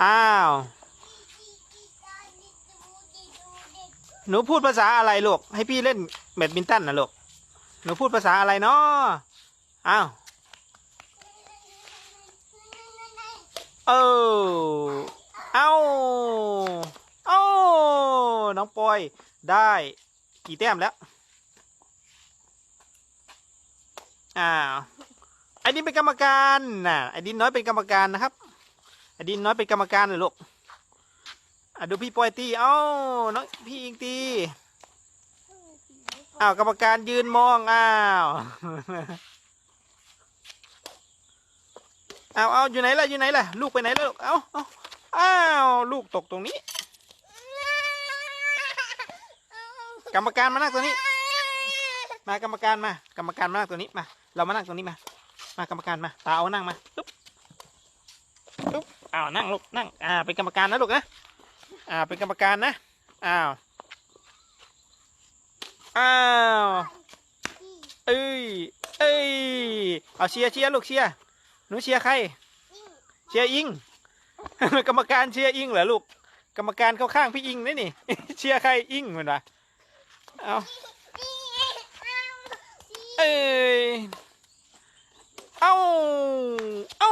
อ้าว หนูพูดภาษาอะไรลูก ให้พี่เล่นแบดมินตันนะลูก หนูพูดภาษาอะไรเนาะอ้าว เออ เอาเอาน้องปอยได้กี่แต้มแล้ว อ้าวไอ้ดินเป็นกรรมการน่ะไอ้ดินน้อยเป็นกรรมการนะครับ ดินน้อยเป็นกรรมการเลยลูกอะดูพี่ปอยตีเอ้าน้องพี่อิงตีอ้าวกรรมการยืนมองอ้าวเอาเอาอยู่ไหนล่ะอยู่ไหนล่ะลูกไปไหนแล้วลูกเอาเอ้าอ้าวลูกตกตรงนี้ กรรมการมานั่งตรงนี้ มากรรมการมา กรรมการมานั่งตรงนี้มา เรามานั่งตรงนี้มา มากรรมการมาตาเอานั่งมาปึ๊บปึ๊บ อ้าวนั่งลูกนั่งอ่าเป็นกรรมการนะลูกนะอ่าเป็นกรรมการนะอ้าวอ้าวเอ้ยเอ้ยเอาเชียร์เชียร์ลูกเชียร์หนูเชียร์ใครเชียร์อิง กรรมการเชียร์อิงเหรอลูกกรรมการเข้าข้างพี่อิงนี่นี่ เชียร์ใครอิงเหมือนวะเอาเอ้ยเอ้าเอ้า